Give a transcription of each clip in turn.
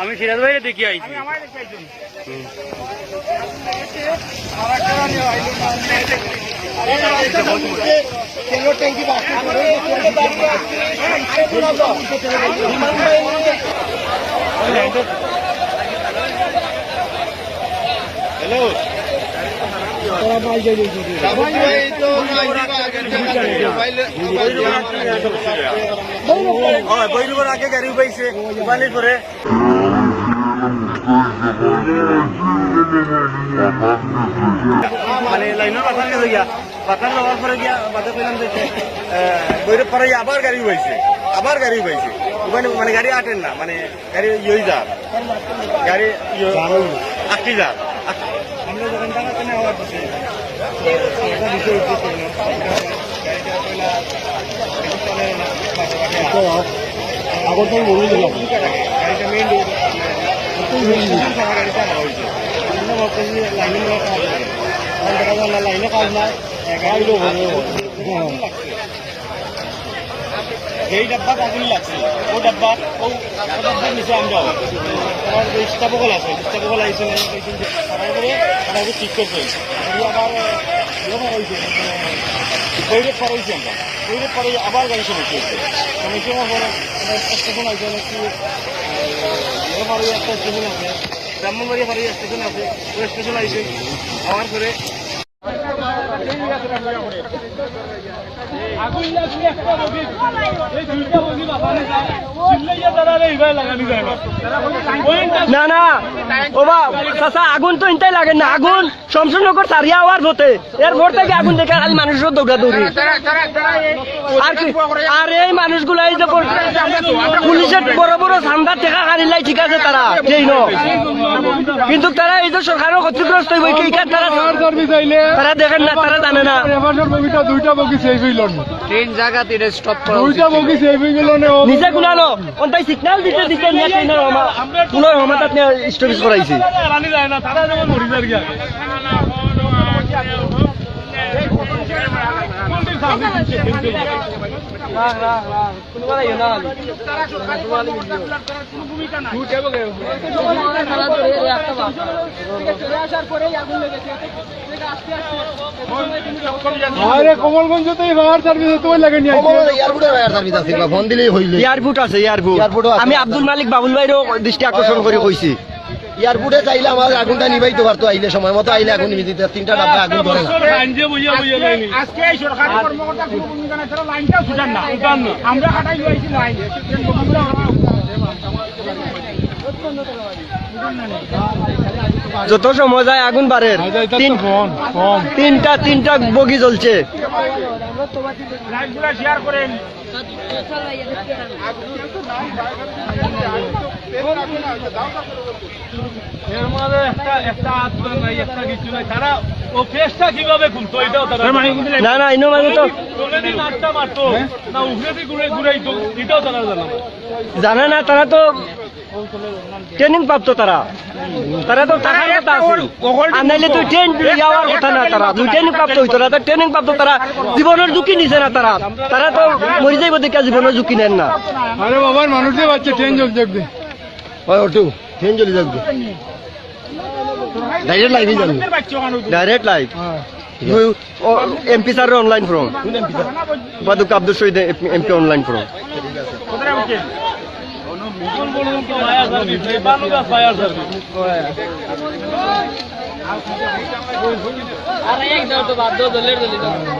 আমার সিরাজ ভাই আমি দেখি আইছি হুম। বৈরুবার আগে গাড়ি পাইছে পানির পরে মানে লাইনের বাতার গেছে গিয়া বাতার লওয়ার পরে গিয়া বাতার পেলাম যে বৈরব পরে আবার গাড়ি পাইছে আবার গাড়ি পাইছে ওখানে মানে গাড়ি আটেন না মানে গাড়ি ইয়ে যা গাড়ি আটটি যা আমরা যখন টাকা কেনে আবার দিছে আগর তো বলে দিলাম গাড়িটা মেইন রোড গাড়িটা হয়েছে লাইনে লাইনে কাজ নাই গাড়িও যেই ডাব্বা আগুন লাগছে। ও ডাব্বা, ও ডাব্বার নিচে আমরা আমার স্টাফসকল আছে স্টাফসকল আহিছে মানে কৈছিল যে তারাই করে তারাকে ঠিক করছে আবার ইয়ে পার হয়েছে আমরা। পার হয়ে আবার গাড়ি সমস্যা হয়েছে সমস্যা হওয়ার স্টেশন আছে নাকি ইয়ে একটা স্টেশন আছে, ব্রাহ্মণবাড়িয়া হয়ে স্টেশন আছে, ওই স্টেশন আইছে আবার করে আগুন লাগলে একটা বগি। এই দুইটা বগি বাবানে যায় চিল্লাইয়া তারা রে ইবাই লাগানি যায়। না না ও বা চাচা আগুন তো ইনটাই লাগে না। আগুন শমশনগর সারিয়া হওয়ার ভোটে। এর ভোট থেকে আগুন দেখে খালি মানুষের দৌড়া দৌড়ি। আর কি? আর এই মানুষগুলো এই যে পুলিশের বড় বড় সান্দার টেকা হারিলাই ঠিক আছে তারা যেই ন। কিন্তু তারা এই যে সরকারের ক্ষতিগ্রস্ত হইব তারা তারা দেখেন না তারা জানে না। দুইটা বগি সেভ হইল তিন জায়গা তিনে স্টপ দুইটা বগি সেভ গেল না নিজে গুলালো ওনটাই সিগন্যাল দিতে দিতে নিয়ে ট্রেনের আমা পুনর হমাতাত নিয়ে স্টপেজ করাইছে। রানি যায় না তারা যেমন মরি যায় গিয়া আরে ফায়ার সার্ভিস তো লাগে ফোন দিলেই হইলে। এয়ারপোর্ট আছে এয়ারপোর্ট এয়ারপোর্টও আমি আব্দুল মালিক বাবুল ভাইরও দৃষ্টি আকর্ষণ করে কইছি। এয়ারপোর্টে চাইলে আমার আগুনটা নিবাইতে পারতো আইলে সময় মতো আইলে আগুন নিবি দিতে তিনটা ডাব্বা আগুন ধরে না। আজকে এই সরকারি কর্মকর্তা কোনো ভূমিকা নাই। তারা লাইনটাও ছুটান না। আমরা হাঁটাই লইছি লাইন। যত সময় যায় আগুন বাড়ে। তিনটা তিনটা বগি জ্বলছে। শেয়ার করেন। এর মাঝে একটা একটা আত্মা নাই একটা কিছু নাই। তারা ও ফেসটা কীভাবে খুলতো এটাও তারা না না ইনো মানে তো মারতো না উফরেদি ঘুরে ঘুরাইতো এটাও তারা জানা। জানে না তারা তো ট্রেনিং প্রাপ্ত তারা। তারা তো টাকার কথা আছে। তো ট্রেন যাওয়ার কথা না তারা। ট্রেনিং প্রাপ্ত হইতো না। ট্রেনিং প্রাপ্ত তারা জীবনের ঝুঁকি নিছে না তারা। তারা তো মরে যাইব দেখে জীবনের ঝুঁকি নেন না। আরে বাবার মানুষ যে বাচ্চা ট্রেন জল দেখবে হয় ওটু ট্রেন চলে যাবে ডাইরেক্ট লাইভে যাবে direct live MP sir online form উপাধ্যক্ষ Abdul Shahid MP online form fire service বানুকা fire service কই যেতাম বাবরা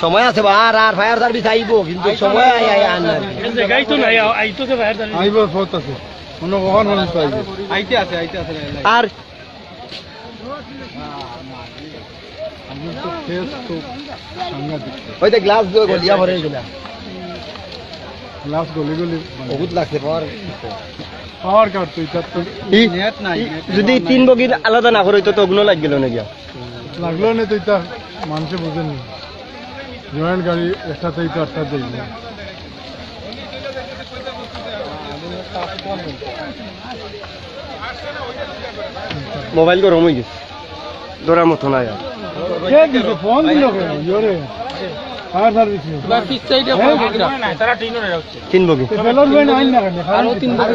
সময় আছে বা আর আর ফায়ার সার্ভিস আইব কিন্তু সময় আই আই আন না জায়গায় তো নাই আইতো তো ফায়ার সার্ভিস আইব আছে। কখন মানুষ আইতে আছে আইতে আছে। আর ফেস তো সাংঘাতিক। ওই তো গ্লাস গলিয়া ভরে গেলা। গলি গলি বহুত লাগছে পাওয়ার পাওয়ার কাট তো তো নেট নাই যদি তিন বগির আলাদা না করে তো ওগুলো লাগ গেল নাকি? লাগল না তো মানুষে বুঝেনি জয়েন্ট গাড়ি একসাথে তো আটটা দেই না। মোবাইল গরম হয়ে গেছে। ধরার মতো নাই আর। ফোন দিল জোরে ফায়ার সার্ভিস তারা ট্রেনে যাচ্ছে তিন বগি। বেলর বেন আইন না কেন? তিন বছর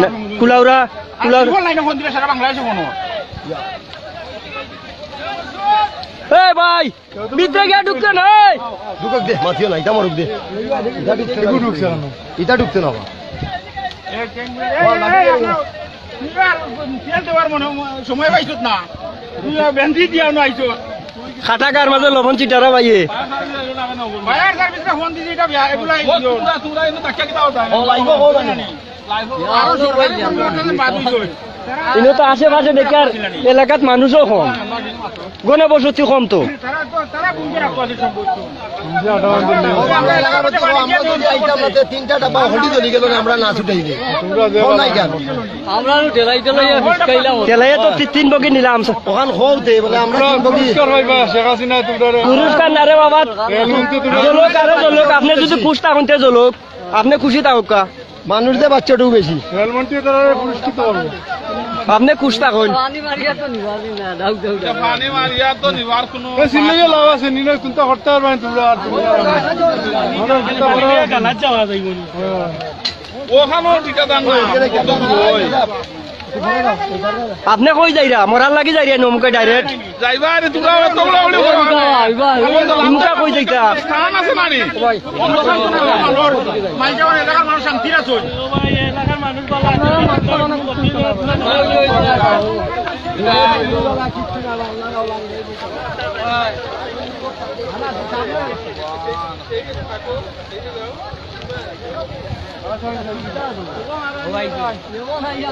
না, কুলাউরা কুলাউরা কোন লাইনে ফোন দিলে সারা বাংলাদেশে ফোন এই ভাই ভিতরে গিয়ে ঢুকতে নাই ঢুকক দে মাথিও না এটা মরুক দে এগু ঢুকছে কেন ঢুকতে না সময় পাইছত না বেন্দি দিয়া না খাটাকার মাঝে লবণ চিটারা ভাইয়ে ফায়ার ইনো তো আশেপাশে দেখার এলাকাত মানুষও কম। গনে বসতি কম তো। তিন বগি নিলাম। পুরস্কার না রে বাবা। জলক আরে জলক। আপনি যদি খুশ থাকুন তে জলক। আপনি খুশি থাকুক কা। মানুষ যে বাচ্চাটাও বেশি। রেলমন্ত্রী তারা পুরস্কৃত হবে আপনি খুশ থাকুন পানি মারিয়া তো নিবার কোনো এ সিলেজে লাভ আছে না তোমরা আর তোমরা আমরা চিন্তা করো হ্যাঁ। ঠিকাদার না আপনি কই যাইরা? মরার লাগি যাইরা নমুকে ডাইরেক্ট যাইবা রে তোমরা বলি কই যাইতা? স্থান আছে না মাইকা এলাকার মানুষ শান্তি আছে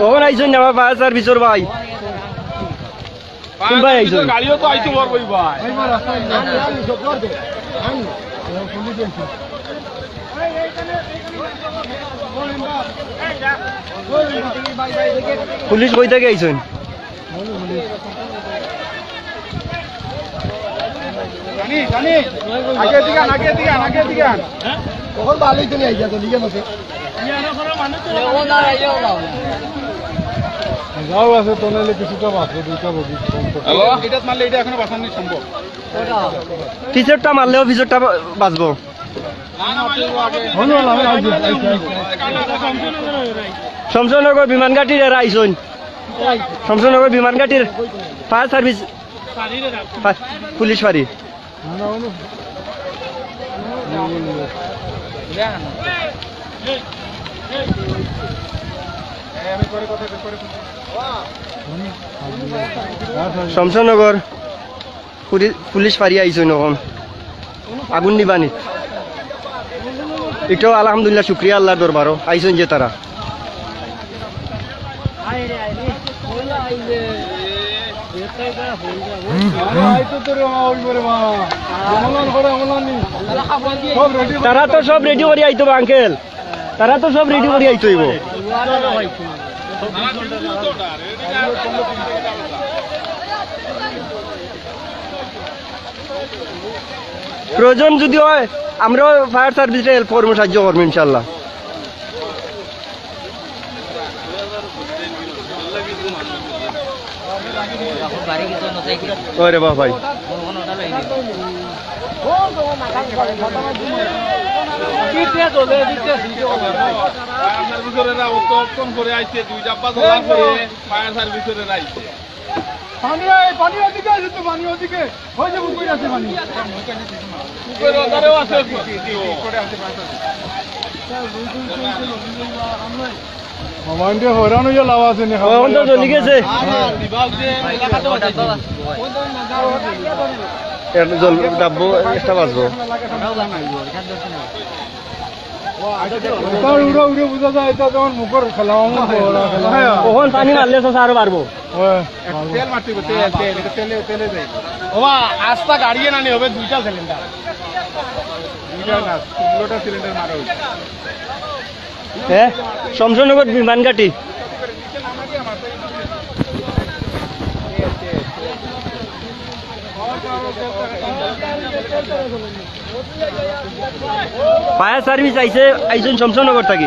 ওখানে আইসুন না ফায়ার সার্ভিসর ভাই কোনবাই? গাড়িও তো বই ভাই পুলিশ কই থেকে আইসুন জানি জানি আগে দিকে আন, আগে দিকে আন, আগে দিকে আন। তখন ভালোই তো নিয়ে আইয়া তো লিগে মতে যাও আছে তো নাহলে কিছুটা বাঁচবে দুইটা বগি মারলে এটা এখনও বাঁচানো সম্ভব। পিছরটা মারলেও বাঁচবো। শমশনগর বিমান ঘাটির এরা আইসুন শমশনগর বিমান ঘাটির ফায়ার সার্ভিস পুলিশ ফাঁড়ি। শমশনগর পুলি- পুলিশ ফাঁড়ি আইসুন এখন আগুন নিবানি এটাও আলহামদুলিল্লাহ শুক্রিয়া আল্লাহর দরবারও আইসুন যে তারা আরে, আইতো তো রে মা, ওই করে মা। অমলান করে, অমলান নি। সব ready করে- তারা তো সব রেডি করে আইতো আঙ্কেল তারা তো সব রেডি করে আইতইব প্রয়োজন যদি হয়, আমরাও ফায়ার সার্ভিসে হেল্প করব সাহায্য করব ইনশাল্লাহ ওরে বাবা ভাই ফায়ার সার্ভিসেরা উত্তম করে আইছে দুই ডাব্বা ধরা করে ফায়ার সার্ভিসেরা আইছে পানি আয়, পানি ওদিকে আছে আমার হয়রান হইয়া লাভ আছে নি, এখন তো চলি গেছে ডাব্বো একটা বাজবো পানি মারলে তো আরও পারব হয় তেল মারতে হবে, তেল তেল তেলে তেলে দেয় ওবা আস্তা গাড়িয়ে নানি হবে দুইটা সিলিন্ডার এটা না ষোলোটা সিলিন্ডার মারা হয়েছে হ্যাঁ শমশনগর বিমানঘাটি ফায়ার সার্ভিস আইসে আইসুন শমশনগর থাকি।